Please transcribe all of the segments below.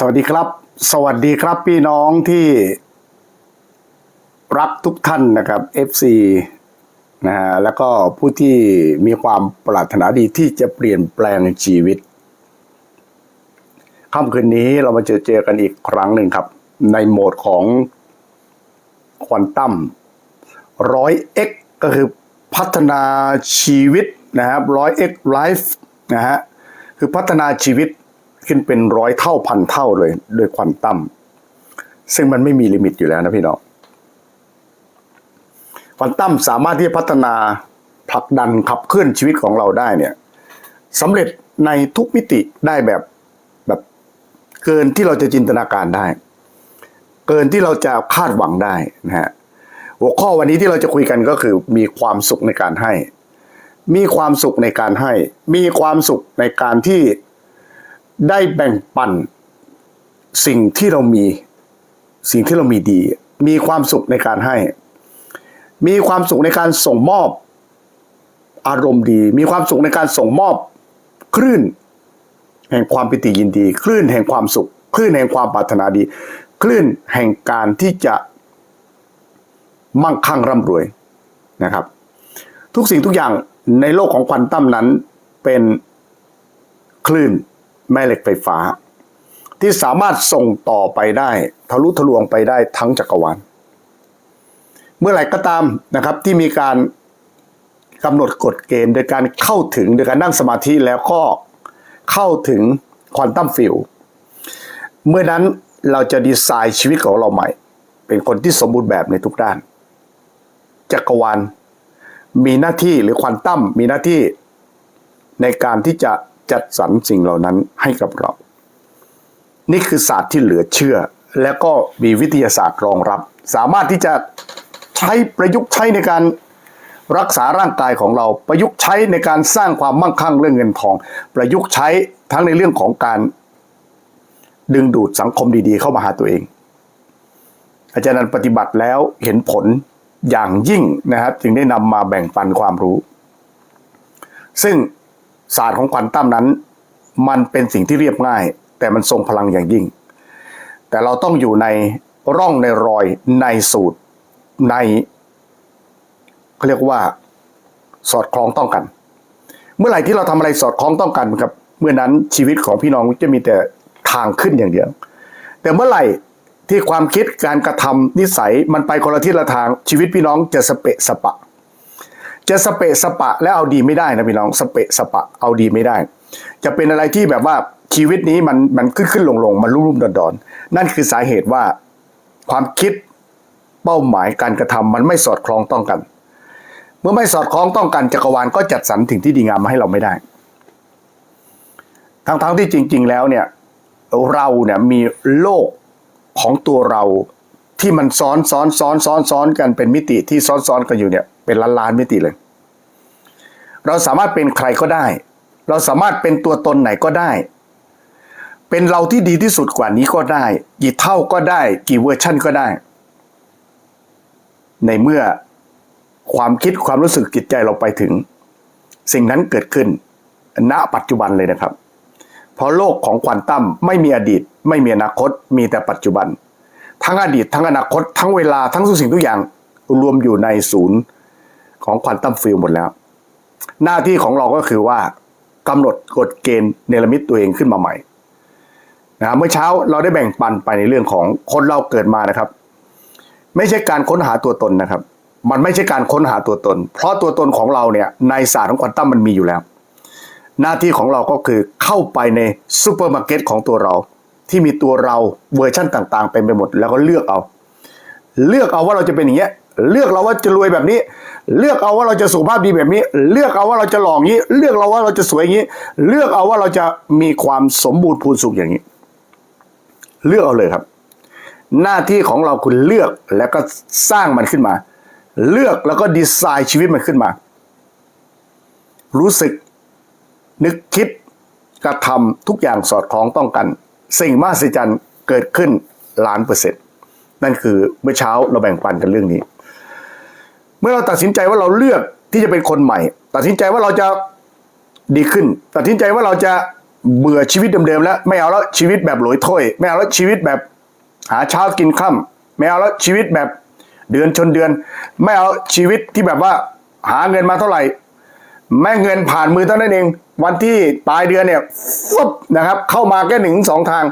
สวัสดีครับ สวัสดีครับพี่น้องที่รักทุกท่านนะครับ FC นะฮะแล้วก็ผู้ที่มีความปรารถนาดีที่จะเปลี่ยนแปลงชีวิตค่ำคืนนี้เรามาเจอเจอกันอีกครั้งหนึ่งครับ ในโหมดของควอนตัมร้อยเอ็กก็คือพัฒนาชีวิตนะครับร้อยเอ็กไลฟ์นะฮะคือพัฒนาชีวิต ขึ้นเป็นร้อยเท่าพันเท่าเลยโดยควอนตัมซึ่งมันไม่มีลิมิตอยู่แล้วนะพี่น้องควอนตัมสามารถที่จะพัฒนาผลักดันขับเคลื่อนชีวิตของเราได้เนี่ยสำเร็จในทุกมิติได้แบบแบบเกินที่เราจะจินตนาการได้ เกินที่เราจะคาดหวังได้นะฮะหัวข้อวันนี้ที่เราจะคุยกันก็คือมีความสุขในการให้ มีความสุขในการให้ มีความสุขในการที่ ได้แบ่งปันสิ่งที่เรามีสิ่งที่เรามีดี มีความสุขในการให้ มีความสุขในการส่งมอบอารมณ์ดี มีความสุขในการส่งมอบ คลื่น แห่งความปิติยินดี คลื่นแห่งความสุข คลื่นแห่งความปรารถนาดี คลื่นแห่งการที่จะมั่งคั่งร่ำรวยนะครับ ทุกสิ่งทุกอย่างในโลกของควอนตัมนั้นเป็นคลื่น แม่เหล็กไฟฟ้า ที่สามารถส่งต่อไปได้ ทะลุทะลวงไปได้ทั้งจักรวาลเมื่อไหร่ก็ตามนะครับที่มีการกำหนดกฎเกณฑ์โดยการเข้าถึงโดยการนั่งสมาธิแล้วก็เข้าถึงควอนตัมฟิลเมื่อนั้นเราจะดีไซน์ชีวิตของเราใหม่ เป็นคนที่สมบูรณ์แบบในทุกด้าน จักรวาลมีหน้าที่หรือควอนตัมมีหน้าที่ในการที่จะ จัดสรรสิ่งเหล่านั้นให้กับเรา นี่คือศาสตร์ที่เหลือเชื่อ และก็มีวิทยาศาสตร์รองรับ สามารถที่จะใช้ประยุกต์ใช้ในการรักษาร่างกายของเราประยุกต์ใช้ในการสร้างความมั่งคั่งเรื่องเงินทอง ประยุกต์ใช้ทั้งในเรื่องของการ ดึงดูดสังคมดีๆ เข้ามาหาตัวเอง อาจารย์นั้นปฏิบัติแล้วเห็นผลอย่างยิ่งนะครับ จึงได้นำมาแบ่งปันความรู้ ซึ่ง ศาสตร์ของควอนตัมนั้น มันเป็นสิ่งที่เรียบง่าย แต่มันทรงพลังอย่างยิ่ง แต่เราต้องอยู่ในร่องในรอยในสูตรในเขาเรียกว่าสอดคล้องต้องกัน เมื่อไหร่ที่เราทำอะไรสอดคล้องต้องกันครับเมื่อนั้นชีวิตของพี่น้องจะมีแต่ทางขึ้นอย่างเดียว แต่เมื่อไหร่ที่ความคิดการกระทำนิสัยมันไปคนละทิศละทางชีวิตพี่น้องจะสเปะสปะ จะสเปะสปะแล้วเอาดีไม่ได้นะพี่น้องสเปะสปะเอาดีไม่ได้ จะเป็นอะไรที่แบบว่าชีวิตนี้มันมันขึ้นขึ้นลงลงมันรุ่มรุ่มดอนดอนนั่นคือสาเหตุว่าความคิดเป้าหมายการกระทำมันไม่สอดคล้องต้องกัน เมื่อไม่สอดคล้องต้องกันจักรวาลก็จัดสรรสิ่งที่ดีงามมาให้เราไม่ได้ ทั้งๆที่จริง ๆ แล้วเนี่ยเราเนี่ยมีโลกของตัวเราที่มันซ้อนซ้อนซ้อนซ้อนซ้อนกันเป็นมิติที่ซ้อนซ้อนกันอยู่เนี่ย เป็นล้านล้านมิติเลย เราสามารถเป็นใครก็ได้ เราสามารถเป็นตัวตนไหนก็ได้ เป็นเราที่ดีที่สุดกว่านี้ก็ได้ กี่เท่าก็ได้ กี่เวอร์ชั่นก็ได้ ในเมื่อความคิดความรู้สึกจิตใจเราไปถึง สิ่งนั้นเกิดขึ้น ณปัจจุบันเลยนะครับ เพราะโลกของควอนตัมไม่มีอดีต ไม่มีอนาคต มีแต่ปัจจุบัน ทั้งอดีต ทั้งอนาคต ทั้งเวลาทั้งทุกสิ่งทุกอย่างรวมอยู่ในศูนย์ ของควอนตัมฟิลหมดแล้ว หน้าที่ของเราก็คือว่ากำหนดกฎเกณฑ์เนรมิตตัวเองขึ้นมาใหม่นะเมื่อเช้าเราได้แบ่งปันไปในเรื่องของคนเราเกิดมานะครับ ไม่ใช่การค้นหาตัวตนนะครับ มันไม่ใช่การค้นหาตัวตน เพราะตัวตนของเราเนี่ยในศาสตร์ของควอนตัมมันมีอยู่แล้ว หน้าที่ของเราก็คือเข้าไปในซูเปอร์มาร์เก็ตของตัวเรา ที่มีตัวเราเวอร์ชั่นต่าง ๆเต็มไปหมดแล้วก็เลือกเอา เลือกเอาว่าเราจะเป็นอย่างเงี้ย เลือกเราว่าจะรวยแบบนี้ เลือกเอาว่าเราจะสุขภาพดีแบบนี้ เลือกเอาว่าเราจะหล่ออย่างนี้ เลือกเราว่าเราจะสวยอย่างนี้ เลือกเอาว่าเราจะมีความสมบูรณ์พูนสุขอย่างนี้ เลือกเอาเลยครับ หน้าที่ของเราคุณเลือกแล้วก็สร้างมันขึ้นมา เลือกแล้วก็ดีไซน์ชีวิตมันขึ้นมา รู้สึก นึกคิดกระทำทุกอย่างสอดคล้องต้องกัน สิ่งมหัศจรรย์เกิดขึ้นล้านเปอร์เซ็นต์นั่นคือเมื่อเช้าเราแบ่งปันกันเรื่องนี้ เมื่อเราตัดสินใจว่าเราเลือกที่จะเป็นคนใหม่ ตัดสินใจว่าเราจะดีขึ้น ตัดสินใจว่าเราจะเบื่อชีวิตเดิมๆแล้ว ไม่เอาแล้วชีวิตแบบหลอยถ้วยไม่เอาแล้วชีวิตแบบหาเช้ากินค่ำไม่เอาแล้วชีวิตแบบเดือนชนเดือน ไม่เอาชีวิตที่แบบว่าหาเงินมาเท่าไหร่แม่เงินผ่านมือเท่านั้นเอง วันที่ปลายเดือนเนี่ยฟุบนะครับ เข้ามาแค่หนึ่งสองทาง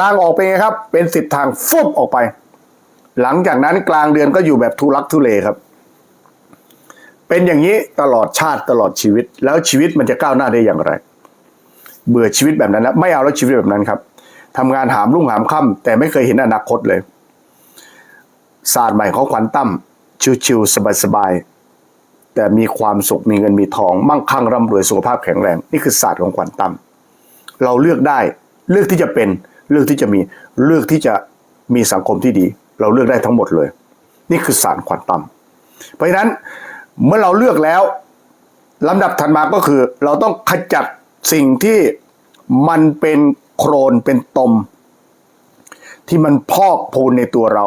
ลางออกไปไงครับ เป็นสิบทางฟุบออกไป หลังจากนั้นกลางเดือนก็อยู่แบบทุลักทุเลครับ เป็นอย่างนี้ตลอดชาติตลอดชีวิต แล้วชีวิตมันจะก้าวหน้าได้อย่างไร เบื่อชีวิตแบบนั้นแล้วไม่เอาแล้วชีวิตแบบนั้นครับทำงานหามรุ่งหามค่ำแต่ไม่เคยเห็นอนาคตเลยศาสตร์ใหม่ของขวัญตั้มชิวๆสบายๆแต่มีความสุขมีเงินมีทอง มั่งคั่งร่ำรวยสุขภาพแข็งแรง นี่คือศาสตร์ของขวัญตั้มเราเลือกได้เลือกที่จะเป็นเลือกที่จะมีเลือกที่จะมีสังคมที่ดี เราเลือกได้ทั้งหมดเลย นี่คือศาสตร์ขวัญตั้มเพราะฉะนั้น เมื่อเราเลือกแล้วลำดับถัดมาก็คือ เราต้องขจัดสิ่งที่มันเป็นโครนเป็นตม ที่มันพอกพูนในตัวเรา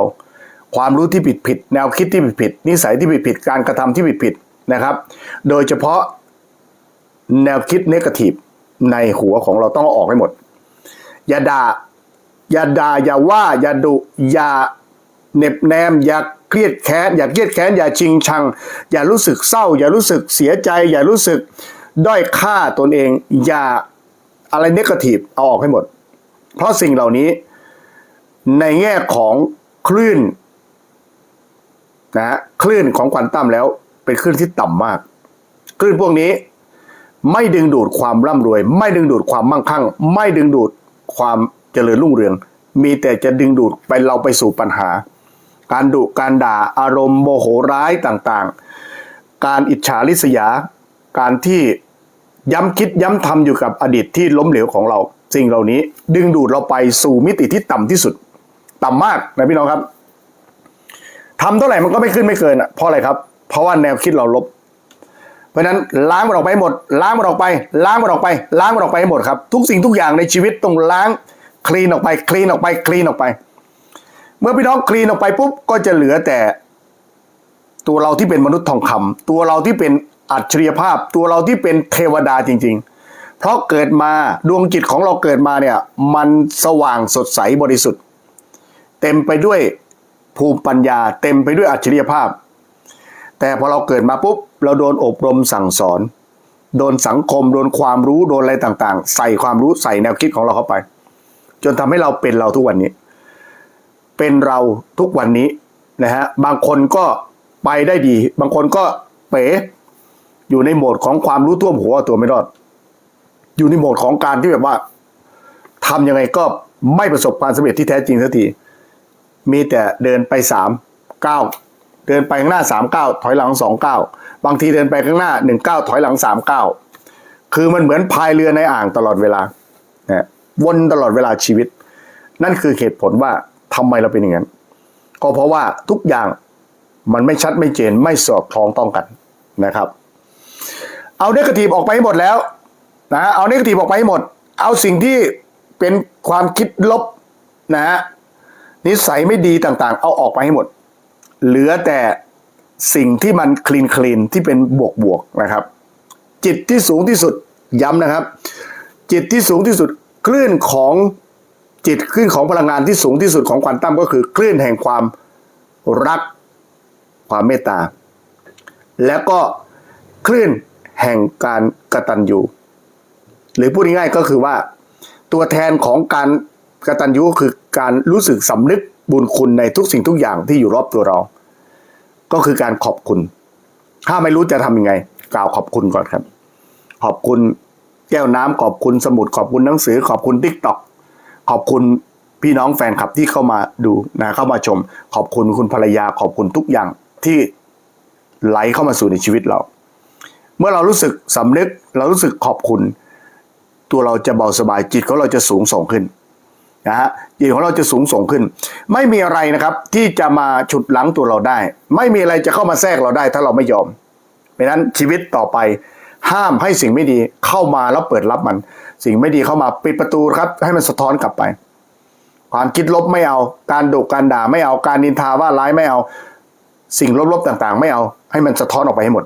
ความรู้ที่ผิดผิด แนวคิดที่ผิดผิด นิสัยที่ผิดผิด การกระทำที่ผิดผิดนะครับ โดยเฉพาะแนวคิดเนกาทีฟในหัวของเราต้องอออกให้หมด อย่าด่าอย่าด่าอย่าว่าอย่าดุอย่า เหน็บแนม อย่าเครียดแค้นอย่าเครียดแค้นอย่าชิงชัง อย่ารู้สึกเศร้า อย่ารู้สึกเสียใจ อย่ารู้สึกด้อยค่าตนเอง อย่าอะไรเนกาทีฟเอาออกให้หมด เพราะสิ่งเหล่านี้ในแง่ของคลื่นนะฮะคลื่นของควอนตัมแล้วเป็นคลื่นที่ต่ำมาก คลื่นพวกนี้ไม่ดึงดูดความร่ำรวย ไม่ดึงดูดความมั่งคั่ง ไม่ดึงดูดความเจริญรุ่งเรือง มีแต่จะดึงดูดไปเราไปสู่ปัญหา การดุการด่าอารมณ์โมโหร้ายต่างๆ การอิจฉาริษยา การที่ย้ำคิดย้ำทำอยู่กับอดีตที่ล้มเหลวของเรา สิ่งเหล่านี้ดึงดูดเราไปสู่มิติที่ต่ำที่สุด ต่ำมากนะพี่น้องครับทำเท่าไหร่มันก็ไม่ขึ้นไม่เกินอะเพราะอะไรครับ เพราะว่าแนวคิดเราลบ เพราะนั้นล้างมันออกไปให้หมด ล้างมันออกไป ล้างมันออกไป ล้างมันออกไปให้หมดครับ ทุกสิ่งทุกอย่างในชีวิตต้องล้างคลีนออกไปคลีนออกไปคลีนออกไป เมื่อพี่น้องคลีนออกไปปุ๊บก็จะเหลือแต่ตัวเราที่เป็นมนุษย์ทองคำตัวเราที่เป็นอัจฉริยภาพ ตัวเราที่เป็นเทวดาจริง ๆ เพราะเกิดมาดวงจิตของเราเกิดมาเนี่ยมันสว่างสดใสบริสุทธิ์ เต็มไปด้วยภูมิปัญญา เต็มไปด้วยอัจฉริยภาพ แต่พอเราเกิดมาปุ๊บเราโดนอบรมสั่งสอน โดนสังคม โดนความรู้โดนอะไรต่างๆ ใส่ความรู้ใส่แนวคิดของเราเข้าไป จนทำให้เราเป็นเราทุกวันนี้ เป็นเราทุกวันนี้นะฮะบางคนก็ไปได้ดี บางคนก็เป๋อยู่ในโหมดของความรู้ท่วมหัวตัวไม่รอด อยู่ในโหมดของการที่แบบว่าทำยังไงก็ไม่ประสบความสำเร็จที่แท้จริงสักทีมีแต่เดินไปสามเก้าเดินไปข้างหน้าสามเก้าถอยหลังสองเก้าบางทีเดินไปข้างหน้าหนึ่งเก้าถอยหลังสามเก้าคือมันเหมือนพายเรือในอ่างตลอดเวลานะวนตลอดเวลาชีวิต นั่นคือเหตุผลว่า ทำไมเราเป็นอย่างนั้น ก็เพราะว่าทุกอย่างมันไม่ชัดไม่เจนไม่สอดคล้องต้องกันนะครับ เอาเนกาทีฟออกไปให้หมดแล้วนะเอาเนกาทีฟออกไปให้หมด เอาสิ่งที่เป็นความคิดลบนะฮะนิสัยไม่ดีต่างๆ เอาออกไปให้หมด เหลือแต่สิ่งที่มันคลีนคลีนที่เป็นบวกบวกๆนะครับ จิตที่สูงที่สุดย้ำนะครับ จิตที่สูงที่สุดคลื่นของ จิตคลื่นของพลังงานที่สูงที่สุดของควอนตัมก็คือคลื่นแห่งความรักความเมตตา แล้วก็คลื่นแห่งการกระตัญญูหรือพูดง่ายๆก็คือว่า ตัวแทนของการกระตัญญูก็คือการรู้สึกสำนึกบุญคุณในทุกสิ่งทุกอย่างที่อยู่รอบตัวเรา ก็คือการขอบคุณ ถ้าไม่รู้จะทำยังไง กล่าวขอบคุณก่อนครับ ขอบคุณแก้วน้ำขอบคุณสมุดขอบคุณหนังสือ ขอบคุณทิกตอก ขอบคุณพี่น้องแฟนคลับที่เข้ามาดูนะเข้ามาชม ขอบคุณคุณภรรยาขอบคุณทุกอย่างที่ไหลเข้ามาสู่ในชีวิตเรา เมื่อเรารู้สึกสำนึกเรารู้สึกขอบคุณ ตัวเราจะเบาสบายจิตของเราจะสูงส่งขึ้นนะฮะจิตของเราจะสูงส่งขึ้น ไม่มีอะไรนะครับที่จะมาฉุดหลังตัวเราได้ ไม่มีอะไรจะเข้ามาแทรกเราได้ถ้าเราไม่ยอมเพราะฉะนั้นชีวิตต่อไป ห้ามให้สิ่งไม่ดีเข้ามาแล้วเปิดรับมัน สิ่งไม่ดีเข้ามาปิดประตูครับ ให้มันสะท้อนกลับไป ความคิดลบไม่เอา การดุการด่าไม่เอาการนินทาว่าร้ายไม่เอา สิ่งลบๆต่างๆ ไม่เอา ให้มันสะท้อนออกไปให้หมด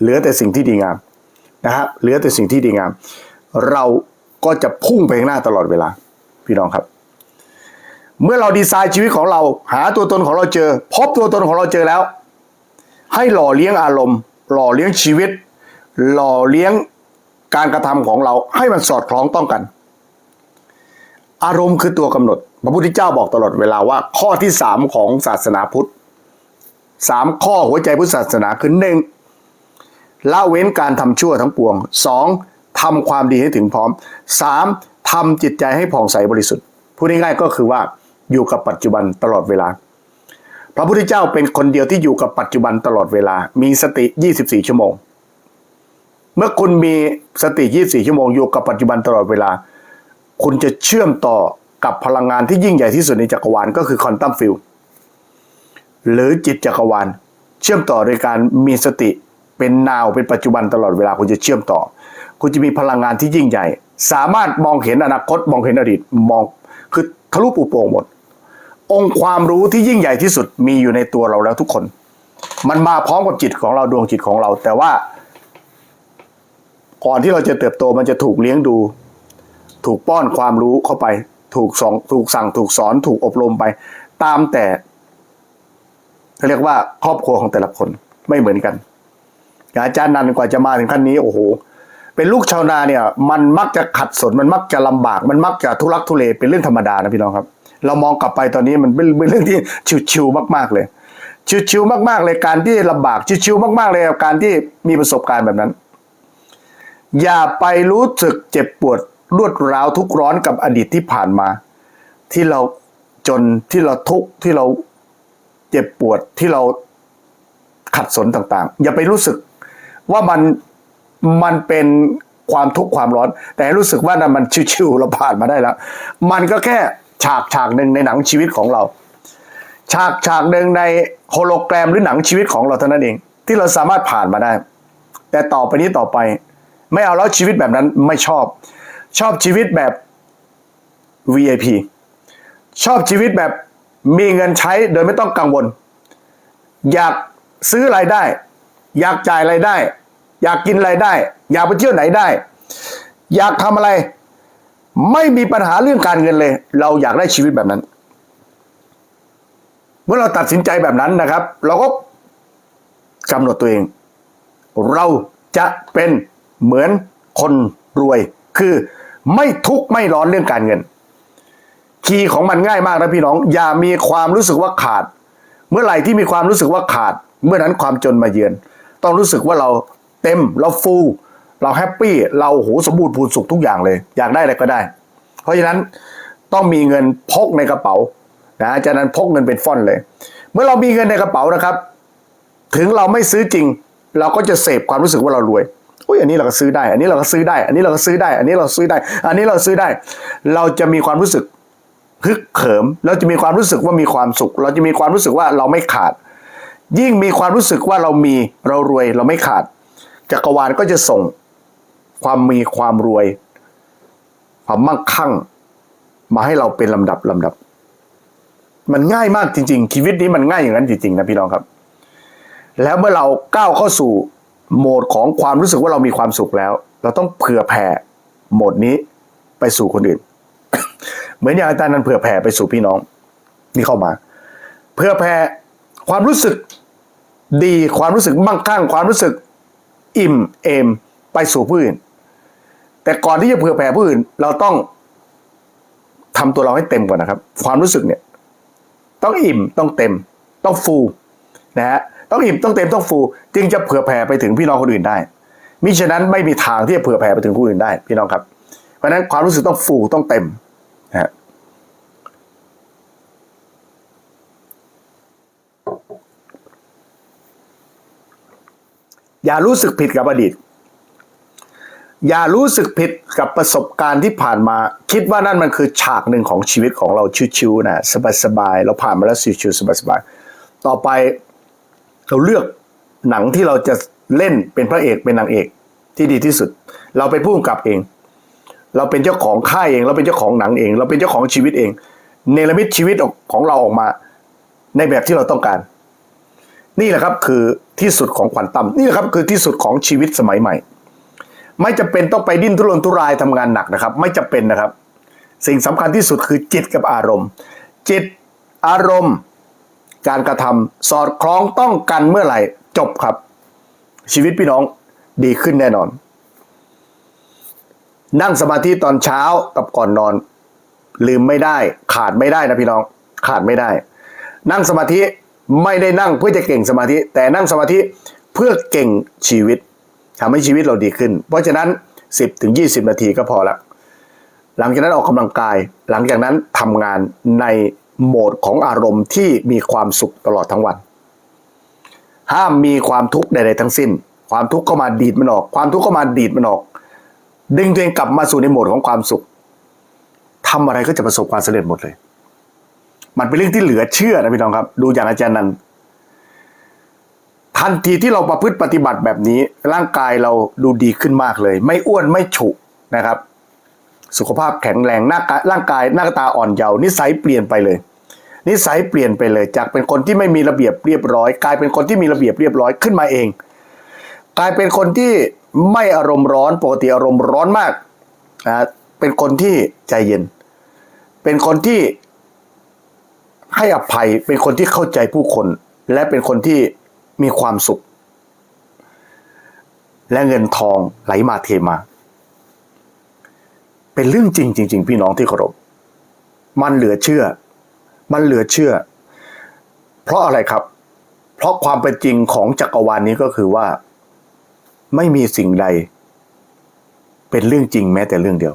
เหลือแต่สิ่งที่ดีงามนะฮะเหลือแต่สิ่งที่ดีงาม เราก็จะพุ่งไปข้างหน้าตลอดเวลา พี่น้องครับ เมื่อเราดีไซน์ชีวิตของเรา หาตัวตนของเราเจอ พบตัวตนของเราเจอแล้ว ให้หล่อเลี้ยงอารมณ์ หล่อเลี้ยงชีวิต หล่อเลี้ยงการกระทำของเราให้มันสอดคล้องต้องกัน อารมณ์คือตัวกำหนด พระพุทธเจ้าบอกตลอดเวลาว่า ข้อที่สามของศาสนาพุทธสามข้อหัวใจพุทธศาสนาคือหนึ่งละเว้นการทำชั่วทั้งปวงสองทำความดีให้ถึงพร้อมสามทำจิตใจให้ผ่องใสบริสุทธิ์พูดง่ายๆก็คือว่าอยู่กับปัจจุบันตลอดเวลา พระพุทธเจ้าเป็นคนเดียวที่อยู่กับปัจจุบันตลอดเวลา มีสติ 24 ชั่วโมง มื่อคุณมีสติ 24 ชั่วโมงอยู่กับปัจจุบันตลอดเวลา คุณจะเชื่อมต่อกับพลังงานที่ยิ่งใหญ่ที่สุดในจักรวาลก็คือควอนตัมฟิลหรือจิตจักรวาล เชื่อมต่อโดยการมีสติเป็นนาวเป็นปัจจุบันตลอดเวลาคุณจะเชื่อมต่อ คุณจะมีพลังงานที่ยิ่งใหญ่ สามารถมองเห็นอนาคตมองเห็นอดีตมองคือทะลุปูโป่งหมด องค์ความรู้ที่ยิ่งใหญ่ที่สุดมีอยู่ในตัวเราแล้วทุกคน มันมาพร้อมกับจิตของเราดวงจิตของเรา แต่ว่า ก่อนที่เราจะเติบโตมันจะถูกเลี้ยงดู ถูกป้อนความรู้เข้าไป ถูกสองถูกสั่งถูกสอนถูกอบรมไป ตามแต่เขาเรียกว่าครอบครัวของแต่ละคนไม่เหมือนกัน อาจารย์นันกว่าจะมาถึงขั้นนี้โอ้โหเป็นลูกชาวนาเนี่ย มันมักจะขัดสนมันมักจะลำบาก มันมักจะทุรักทุเลเป็นเรื่องธรรมดานะพี่น้องครับ เรามองกลับไปตอนนี้มันเป็นเป็นเรื่องที่ชิวๆมากๆเลยชิวๆมากๆเลยการที่ลำบากชิวๆมากๆเลยกับการที่มีประสบการณ์แบบนั้น อย่าไปรู้สึกเจ็บปวดรวดร้าวทุกร้อนกับอดีตที่ผ่านมา ที่เราจนที่เราทุกข์ที่เราเจ็บปวดที่เราขัดสนต่างๆ อย่าไปรู้สึกว่ามันมันเป็นความทุกข์ความร้อน แต่รู้สึกว่านั้นมันชิวๆเราผ่านมาได้แล้ว มันก็แค่ฉากฉากหนึ่งในหนังชีวิตของเรา ฉากฉากหนึ่งในโฮโลแกรมหรือหนังชีวิตของเราเท่านั้นเอง ที่เราสามารถผ่านมาได้ แต่ต่อไปนี้ต่อไป ไม่เอาแล้วชีวิตแบบนั้นไม่ชอบ ชอบชีวิตแบบ VIP ชอบชีวิตแบบมีเงินใช้โดยไม่ต้องกังวล อยากซื้ออะไรได้ อยากจ่ายอะไรได้ อยากกินอะไรได้ อยากไปเที่ยวไหนได้ อยากทำอะไร ไม่มีปัญหาเรื่องการเงินเลย เราอยากได้ชีวิตแบบนั้น เมื่อเราตัดสินใจแบบนั้นนะครับ เราก็กำหนดตัวเอง เราจะเป็น เหมือนคนรวย คือไม่ทุกข์ไม่ร้อนเรื่องการเงิน คีย์ของมันง่ายมากนะพี่น้อง อย่ามีความรู้สึกว่าขาด เมื่อไหร่ที่มีความรู้สึกว่าขาด เมื่อนั้นความจนมาเยือน ต้องรู้สึกว่าเราเต็มเราฟูเราแฮปปี้เราโหสมบูรณ์พูนสุขทุกอย่างเลย อยากได้อะไรก็ได้ เพราะฉะนั้นต้องมีเงินพกในกระเป๋านะจากนั้นพกเงินเป็นฟ่อนเลย เมื่อเรามีเงินในกระเป๋านะครับ ถึงเราไม่ซื้อจริง เราก็จะเสพความรู้สึกว่าเรารวย อุ้ยอันนี้เราก็ซื้อได้ อันนี้เราก็ซื้อได้ อันนี้เราก็ซื้อได้ อันนี้เราซื้อได้ อันนี้เราซื้อได้ เราจะมีความรู้สึกฮึกเหิม เราจะมีความรู้สึกว่ามีความสุข เราจะมีความรู้สึกว่าเราไม่ขาด ยิ่งมีความรู้สึกว่าเรามีเรารวยเราไม่ขาด จักรวาลก็จะส่งความมีความรวย ความมั่งคั่ง มาให้เราเป็นลำดับลำดับ มันง่ายมากจริง ๆ ชีวิตนี้มันง่ายอย่างนั้นจริงๆนะพี่น้องครับ แล้วเมื่อเราก้าวเข้าสู่ โหมดของความรู้สึกว่าเรามีความสุขแล้ว เราต้องเผื่อแผ่โหมดนี้ไปสู่คนอื่น เหมือนอย่างอาจารย์นั้นเผื่อแผ่ไปสู่พี่น้องที่เข้ามา เผื่อแผ่ความรู้สึกดีความรู้สึกมั่งคั่ง ความรู้สึกอิ่มเอมไปสู่ผู้อื่น แต่ก่อนที่จะเผื่อแผ่ผู้อื่น เราต้องทำตัวเราให้เต็มก่อนนะครับ ความรู้สึกเนี่ย ต้องอิ่มต้องเต็ม ต้องฟู นะฮะ ต้องอิ่มต้องเต็มต้องฟู จึงจะเผื่อแผ่ไปถึงพี่น้องคนอื่นได้มิฉะนั้นไม่มีทางที่จะเผื่อแผ่ไปถึงผู้อื่นได้ พี่น้องครับ เพราะฉะนั้นความรู้สึกต้องฟูต้องเต็มนะฮะอย่ารู้สึกผิดกับอดีต อย่ารู้สึกผิดกับประสบการณ์ที่ผ่านมา คิดว่านั่นมันคือฉากหนึ่งของชีวิตของเราชิวๆนะสบายๆเราผ่านมาแล้วชิวๆสบายๆต่อไป เราเลือกหนังที่เราจะเล่นเป็นพระเอกเป็นนางเอกที่ดีที่สุด เราเป็นผู้กำกับเอง เราเป็นเจ้าของค่ายเอง เราเป็นเจ้าของหนังเอง เราเป็นเจ้าของชีวิตเอง เนรมิตชีวิตของเราออกมา ในแบบที่เราต้องการ นี่แหละครับคือที่สุดของขวัญตั้มนี่แหละครับคือที่สุดของชีวิตสมัยใหม่ ไม่จะเป็นต้องไปดิ้นทุรนทุรายทำงานหนักนะครับ ไม่จะเป็นนะครับ สิ่งสำคัญที่สุดคือจิตกับอารมณ์ จิตอารมณ์ การกระทำสอดคล้องต้องกันเมื่อไหร่จบครับ ชีวิตพี่น้องดีขึ้นแน่นอน นั่งสมาธิตอนเช้ากับก่อนนอน ลืมไม่ได้ ขาดไม่ได้นะพี่น้อง ขาดไม่ได้ นั่งสมาธิไม่ได้นั่งเพื่อจะเก่งสมาธิ แต่นั่งสมาธิเพื่อเก่งชีวิตทำให้ชีวิตเราดีขึ้น เพราะฉะนั้น 10ถึง20 นาทีก็พอละหลังจากนั้นออกกำลังกาย หลังจากนั้นทำงานใน โหมดของอารมณ์ที่มีความสุขตลอดทั้งวัน ห้ามมีความทุกข์ใดๆทั้งสิ้น ความทุกข์ก็มาดีดมันออก ความทุกข์ก็มาดีดมันออก ดึงตัวเองกลับมาสู่ในโหมดของความสุขทำอะไรก็จะประสบความสำเร็จหมดเลย มันเป็นเรื่องที่เหลือเชื่อนะพี่น้องครับ ดูอย่างอาจารย์นันทันทีที่เราประพฤติปฏิบัติแบบนี้ ร่างกายเราดูดีขึ้นมากเลย ไม่อ้วนไม่ฉุนะครับ สุขภาพแข็งแรงหน้าร่างกายหน้าตาอ่อนเยาว์นิสัยเปลี่ยนไปเลย นิสัยเปลี่ยนไปเลยจากเป็นคนที่ไม่มีระเบียบเรียบร้อย กลายเป็นคนที่มีระเบียบเรียบร้อยขึ้นมาเอง กลายเป็นคนที่ไม่อารมณ์ร้อนปกติอารมณ์ร้อนมากนะเป็นคนที่ใจเย็น เป็นคนที่ให้อภัยเป็นคนที่เข้าใจผู้คน และเป็นคนที่มีความสุข และเงินทองไหลมาเทมา เป็นเรื่องจริงจริงๆพี่น้องที่เคารพมันเหลือเชื่อ มันเหลือเชื่อ เพราะอะไรครับ เพราะความเป็นจริงของจักรวาลนี้ก็คือว่า ไม่มีสิ่งใด เป็นเรื่องจริงแม้แต่เรื่องเดียว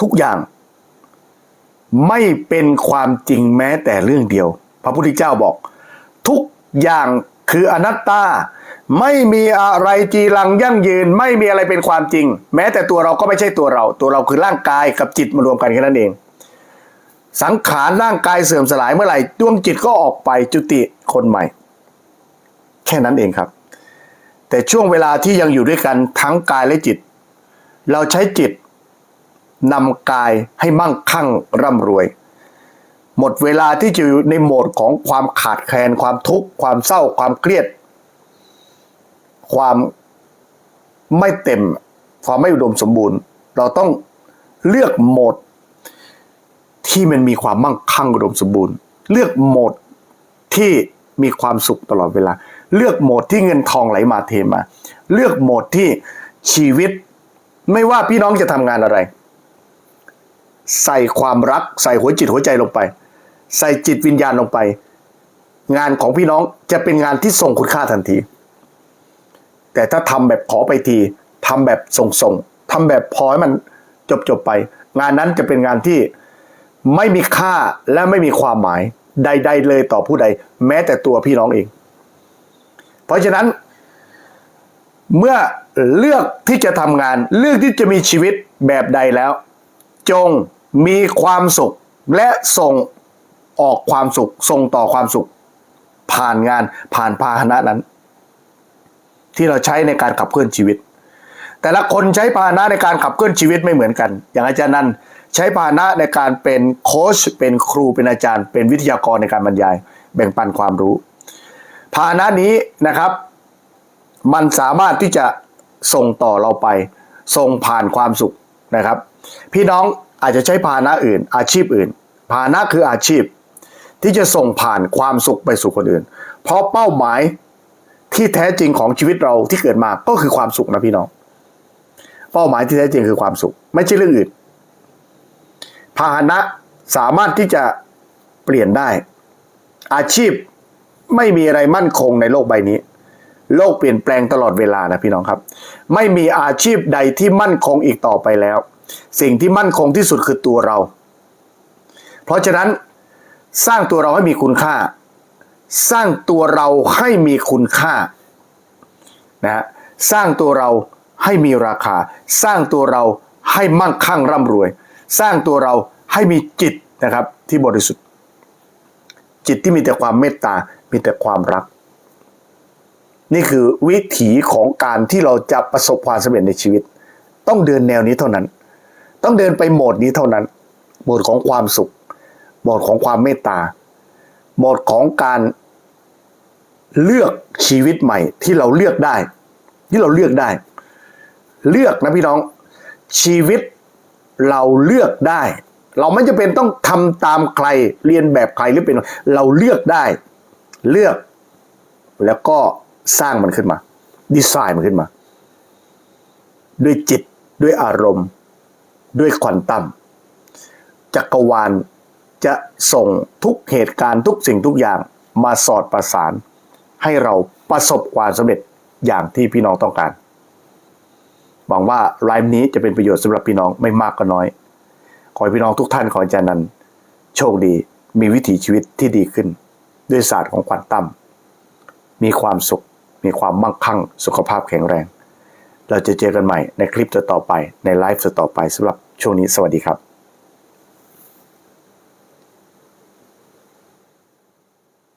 ทุกอย่าง ไม่เป็นความจริงแม้แต่เรื่องเดียว พระพุทธเจ้าบอก ทุกอย่างคืออนัตตาไม่มีอะไรจีรังยั่งยืน ไม่มีอะไรเป็นความจริง แม้แต่ตัวเราก็ไม่ใช่ตัวเรา ตัวเราคือร่างกายกับจิตมารวมกันแค่นั้นเอง สังขารร่างกายเสื่อมสลายเมื่อไหร่ดวงจิตก็ออกไปจุติคนใหม่ แค่นั้นเองครับ แต่ช่วงเวลาที่ยังอยู่ด้วยกันทั้งกายและจิต เราใช้จิตนำกายให้มั่งคั่งร่ำรวย หมดเวลาที่จะอยู่ในโหมดของความขาดแคลนความทุกข์ความเศร้าความเครียด ความไม่เต็ม ความไม่อุดมสมบูรณ์ เราต้องเลือกโหมด ที่มันมีความมั่งคั่งอุดมสมบูรณ์ เลือกโหมดที่มีความสุขตลอดเวลา เลือกโหมดที่เงินทองไหลมาเทมา เลือกโหมดที่ชีวิต ไม่ว่าพี่น้องจะทำงานอะไร ใส่ความรัก ใส่หัวจิตหัวใจลงไป ใส่จิตวิญญาณลงไป งานของพี่น้องจะเป็นงานที่ทรงคุณค่าทันที แต่ถ้าทำแบบขอไปทีทำแบบส่งๆทำแบบพอให้มันจบๆไป งานนั้นจะเป็นงานที่ ไม่มีค่าและไม่มีความหมายใด ๆ เลยต่อผู้ใด แม้แต่ตัวพี่น้องเอง เพราะฉะนั้น เมื่อเลือกที่จะทำงาน เลือกที่จะมีชีวิตแบบใดแล้ว จงมีความสุขและส่งออกความสุข ส่งต่อความสุข ผ่านงานผ่านพาหนะนั้น ที่เราใช้ในการขับเคลื่อนชีวิต แต่ละคนใช้พาหนะในการขับเคลื่อนชีวิตไม่เหมือนกัน อย่างอาจารย์นัน ใช้พาหนะในการเป็นโค้ชเป็นครูเป็นอาจารย์ เป็นวิทยากรในการบรรยาย แบ่งปันความรู้พาหนะนี้นะครับ มันสามารถที่จะส่งต่อเราไป ส่งผ่านความสุขนะครับ พี่น้องอาจจะใช้พาหนะอื่น อาชีพอื่นพาหนะคืออาชีพ ที่จะส่งผ่านความสุขไปสู่คนอื่น เพราะเป้าหมายที่แท้จริงของชีวิตเราที่เกิดมาก็คือความสุขนะพี่น้อง เป้าหมายที่แท้จริงคือความสุข ไม่ใช่เรื่องอื่น พาหนะสามารถที่จะเปลี่ยนได้ อาชีพไม่มีอะไรมั่นคงในโลกใบนี้ โลกเปลี่ยนแปลงตลอดเวลานะพี่น้องครับ ไม่มีอาชีพใดที่มั่นคงอีกต่อไปแล้ว สิ่งที่มั่นคงที่สุดคือตัวเรา เพราะฉะนั้นสร้างตัวเราให้มีคุณค่า สร้างตัวเราให้มีคุณค่านะสร้างตัวเราให้มีราคา สร้างตัวเราให้มั่งคั่งร่ำรวย สร้างตัวเราให้มีจิตนะครับที่บริสุทธิ์ จิตที่มีแต่ความเมตตา มีแต่ความรัก นี่คือวิถีของการที่เราจะประสบความสำเร็จในชีวิต ต้องเดินแนวนี้เท่านั้น ต้องเดินไปโหมดนี้เท่านั้น โหมดของความสุข โหมดของความเมตตา โหมดของการเลือกชีวิตใหม่ที่เราเลือกได้ ที่เราเลือกได้ เลือกนะพี่น้องชีวิต เราเลือกได้ เราไม่จำเป็นต้องทำตามใครเรียนแบบใครหรือเป็น เราเลือกได้ เลือก แล้วก็สร้างมันขึ้นมา ดีไซน์มันขึ้นมา ด้วยจิตด้วยอารมณ์ ด้วยควอนตัมจักรวาลจะส่งทุกเหตุการณ์ทุกสิ่งทุกอย่างมาสอดประสาน ให้เราประสบความสำเร็จอย่างที่พี่น้องต้องการ หวังว่าไลฟ์นี้จะเป็นประโยชน์สำหรับพี่น้องไม่มากก็น้อย ขอให้พี่น้องทุกท่านขออาจารย์นันโชคดี มีวิถีชีวิตที่ดีขึ้น ด้วยศาสตร์ของควันตั้มมีความสุข มีความมั่งคั่ง สุขภาพแข็งแรง เราจะเจอกันใหม่ในคลิปต่อไปในไลฟ์ต่อไปสำหรับช่วงนี้สวัสดีครับ